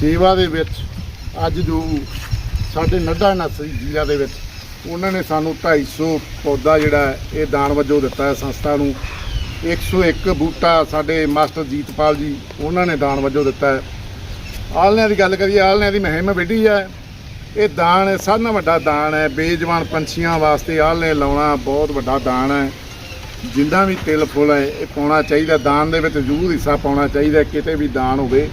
ਸੇਵਾ ਦੇ ਵਿੱਚ ਅੱਜ ਜੋ ਸਾਡੇ ਨੱਡਾ ਨਸਰੀ ਜ਼ਿਲ੍ਹਾ ਦੇ ਵਿੱਚ ਉਹਨਾਂ ਨੇ ਸਾਨੂੰ 250 ਪੌਦਾ ਜਿਹੜਾ ਇਹ ਦਾਨ ਵਜੋਂ ਦਿੱਤਾ ਹੈ ਸੰਸਥਾ ਨੂੰ। 101 ਬੂਟਾ ਸਾਡੇ ਮਾਸਟਰ ਜੀਤਪਾਲ ਜੀ ਉਹਨਾਂ ਨੇ ਦਾਨ ਵਜੋਂ ਦਿੱਤਾ ਹੈ। ਆਲਣਿਆਂ ਦੀ ਗੱਲ ਕਰੀਏ ਆਲਣਿਆਂ ਦੀ ਮੁਹਿੰਮ ਵਿੱਢੀ ਹੈ। ਇਹ ਦਾਨ ਹੈ ਸਭ ਨਾਲੋਂ ਵੱਡਾ ਦਾਨ ਹੈ। ਬੇਜਵਾਨ ਪੰਛੀਆਂ ਵਾਸਤੇ ਆਲਣੇ ਲਾਉਣਾ ਬਹੁਤ ਵੱਡਾ ਦਾਨ ਹੈ। ਜਿੰਦਾ ਵੀ ਤਿਲ ਫੁੱਲ ਹੈ, ਇਹ ਪਾਉਣਾ ਚਾਹੀਦਾ। ਦਾਨ ਦੇ ਵਿੱਚ ਜ਼ਰੂਰ ਹਿੱਸਾ ਪਾਉਣਾ ਚਾਹੀਦਾ ਕਿਤੇ ਵੀ ਦਾਨ ਹੋਵੇ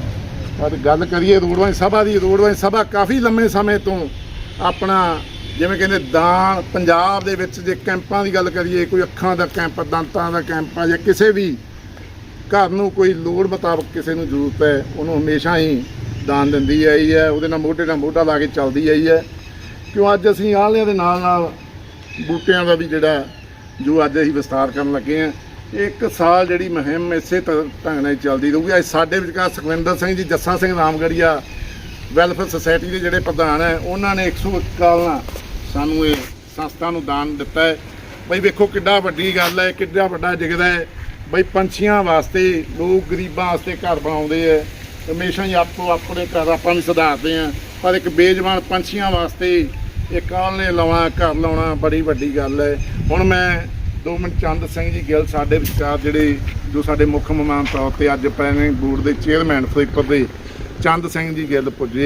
ਪਰ ਗੱਲ ਕਰੀਏ ਰੋਡਵਾਈ ਸਭਾ ਦੀ, ਰੋਡਵਾਈ ਸਭਾ ਕਾਫੀ ਲੰਮੇ ਸਮੇਂ ਤੋਂ ਆਪਣਾ ਜਿਵੇਂ ਕਹਿੰਦੇ ਦਾਨ ਪੰਜਾਬ ਦੇ ਵਿੱਚ ਜੇ ਕੈਂਪਾਂ ਦੀ ਗੱਲ ਕਰੀਏ, ਕੋਈ ਅੱਖਾਂ ਦਾ ਕੈਂਪ ਦੰਤਾਂ ਦਾ ਕੈਂਪ ਆ ਜਾਂ ਕਿਸੇ ਵੀ ਘਰ ਨੂੰ ਕੋਈ ਲੋੜ ਮੁਤਾਬਕ ਕਿਸੇ ਨੂੰ ਜ਼ਰੂਰਤ ਹੈ, ਉਹਨੂੰ ਹਮੇਸ਼ਾ ਹੀ ਦਾਨ ਦਿੰਦੀ ਆਈ ਹੈ, ਉਹਦੇ ਨਾਲ ਮੋਢੇ ਨਾਲ ਮੋਢਾ ਲਾ ਕੇ ਚੱਲਦੀ ਆਈ ਹੈ। ਕਿਉਂ ਅੱਜ ਅਸੀਂ ਆਲਿਆਂ ਦੇ ਨਾਲ ਨਾਲ ਬੂਟਿਆਂ ਦਾ ਵੀ ਜਿਹੜਾ ਜੋ ਅੱਜ ਅਸੀਂ ਵਿਸਤਾਰ ਕਰਨ ਲੱਗੇ ਹਾਂ ਇੱਕ ਸਾਲ ਜਿਹੜੀ ਮੁਹਿੰਮ ਇਸੇ ਤ- ਢੰਗ ਨਾਲ ਚੱਲਦੀ ਰਹੂਗੀ। ਅੱਜ ਸਾਡੇ ਵਿਚਕਾਰ ਸੁਖਵਿੰਦਰ ਸਿੰਘ ਜੀ, ਜੱਸਾ ਸਿੰਘ ਰਾਮਗੜੀਆ, ਵੈਲਫੇਅਰ ਸੁਸਾਇਟੀ ਦੇ ਜਿਹੜੇ ਪ੍ਰਧਾਨ ਹੈ, ਉਹਨਾਂ ਨੇ 101 ਕਾਲ ਨਾਲ ਸਾਨੂੰ ਇਹ ਸੰਸਥਾ ਨੂੰ ਦਾਨ ਦਿੱਤਾ ਹੈ। ਬਈ ਵੇਖੋ ਕਿੱਡਾ ਵੱਡੀ ਗੱਲ ਹੈ, ਕਿੱਡਾ ਵੱਡਾ ਜਿਗਦਾ ਹੈ। ਬਈ ਪੰਛੀਆਂ ਵਾਸਤੇ, ਲੋਕ ਗਰੀਬਾਂ ਵਾਸਤੇ ਘਰ ਬਣਾਉਂਦੇ ਹੈ। ਹਮੇਸ਼ਾ ਹੀ ਆਪੋ ਆਪਣੇ ਘਰ ਆਪਾਂ ਵੀ ਸੁਧਾਰਦੇ ਆ ਪਰ ਇੱਕ ਬੇਜਵਾਨ ਪੰਛੀਆਂ ਵਾਸਤੇ ਇਹ ਕਾਲ ਨੇ ਲਾਉਣਾ, ਘਰ ਲਾਉਣਾ ਬੜੀ ਵੱਡੀ ਗੱਲ ਹੈ। ਹੁਣ ਮੈਂ ਦੋ ਮਿੰਟ, ਚੰਦ ਸਿੰਘ ਜੀ ਗਿੱਲ ਸਾਡੇ ਵਿਚਾਰ ਜਿਹੜੇ, ਜੋ ਸਾਡੇ ਮੁੱਖ ਮਹਿਮਾਨ ਤੌਰ ਤੇ ਅੱਜ ਪਲੈਨਿੰਗ ਬੋਰਡ ਦੇ ਚੇਅਰਮੈਨ ਫਰੀਦਕੋਟ ਦੇ ਚੰਦ ਸਿੰਘ ਜੀ ਗਿੱਲ ਪੁੱਜੇ।